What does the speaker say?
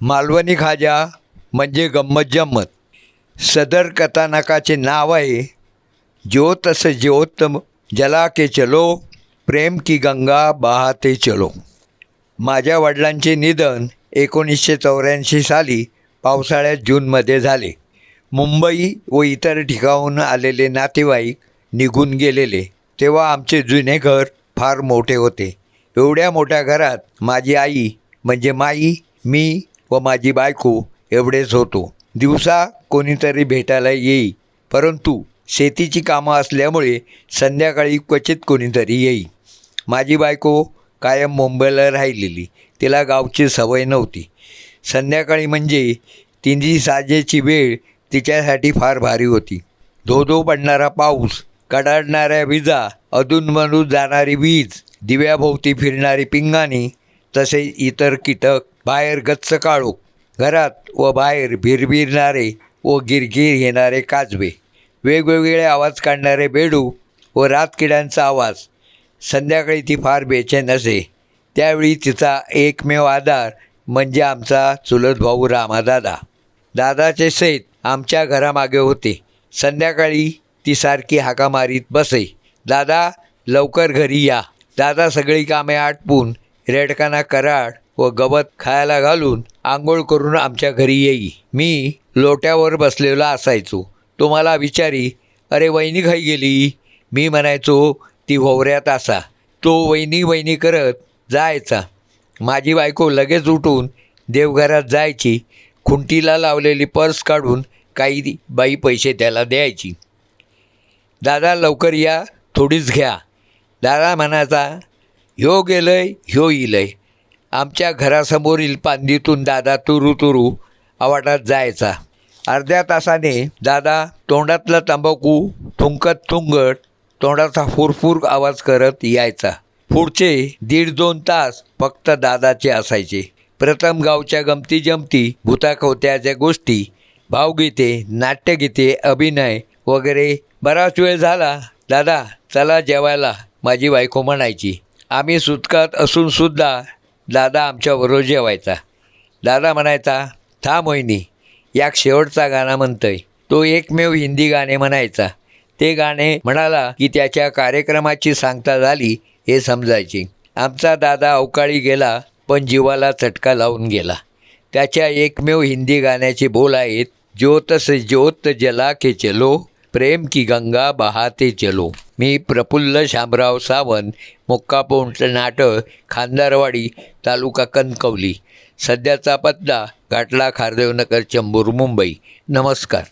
मालवणी खाजा म्हणजे गंमत जम्मत. सदर कथानकाचे नाव आहे जो तस ज्योत जला के चलो प्रेम की गंगा बहाते चलो. माझ्या वडिलांचे निधन एकोणीसशे चौऱ्याऐंशी साली पावसाळ्यात जूनमध्ये झाले. मुंबई व इतर ठिकाणून आलेले नातेवाईक निघून गेलेले तेव्हा आमचे जुने घर फार मोठे होते. एवढ्या मोठ्या घरात माझी आई म्हणजे माई मी व माझी बायको एवढेच होतो. दिवसा कोणीतरी भेटायला येई परंतु शेतीची कामं असल्यामुळे संध्याकाळी क्वचित कोणीतरी येई. माझी बायको कायम मुंबईला राहिलेली तिला गावची सवय नव्हती. संध्याकाळी म्हणजे तिची साजेची वेळ तिच्यासाठी फार भारी होती. धो धो पडणारा पाऊस कडाडणाऱ्या विजा अधूनमधून जाणारी वीज दिव्याभोवती फिरणारी पिंगाणी तसेच इतर कीटक बाहेर गच्च काळोख घरात व बाहेर भिरभिरणारे व गिरगिर येणारे काजवे. वेगवेगळे आवाज काढणारे बेडू व रातकिड्यांचा आवाज. संध्याकाळी ती फार बेचैन असे. त्यावेळी तिचा एकमेव आधार म्हणजे आमचा चुलत भाऊ रामादादा. दादाचे सैत आमच्या घरामागे होते. संध्याकाळी ती सारखी हाका मारीत बसे. दादा लवकर घरी या. दादा सगळी कामे आटपून रेडकाना कराड व गवत खायला घालून आंघोळ करून आमच्या घरी येई. मी लोट्यावर बसलेला असायचो. तो मला विचारी अरे वहिनी खाई गेली. मी म्हणायचो ती होवऱ्यात असा. तो वहिनी वहिनी करत जायचा. माझी बायको लगेच उठून देवघरात जायची. खुंटीला लावलेली पर्स काढून काही बाई पैसे त्याला द्यायची. दादा लवकर या. थोडीच घ्या. दादा म्हणायचा ह्यो गेलंय ह्यो इलंय. आमच्या घरासमोरील पांदीतून दादा तुरू तुरू आवाटात जायचा. अर्ध्या तासाने दादा तोंडातला तंबाखू थुंकत थुंगट तोंडाचा फुरफुर आवाज करत यायचा. पुढचे दीड दोन तास फक्त दादाचे असायचे. प्रथम गावच्या गमती जमती भूताखवत्याच्या गोष्टी भावगीते नाट्यगीते अभिनय वगैरे बराच वेळ झाला दादा चला जेवायला माझी बायको म्हणायची. आम्ही सुटकात असूनसुद्धा दादा आमच्याबरोबर जेवायचा. दादा म्हणायचा था मोहिनी याक शेवटचा गाणं म्हणतोय. तो एकमेव हिंदी गाणे म्हणायचा. ते गाणे म्हणाला की त्याच्या कार्यक्रमाची सांगता झाली हे समजायचे. आमचा दादा अवकाळी गेला पण जीवाला चटका लावून गेला. त्याच्या एकमेव हिंदी गाण्याचे बोल आहेत ज्योत से ज्योत जला के चलो प्रेम की गंगा बहाते चलो. मी प्रफुल्ल शामराव सावंत मुक्कापोंट नाटक खांदारवाडी तालुका कणकवली. सध्याचा पत्ता घाटला खारदेवनगर चंबूर मुंबई. नमस्कार.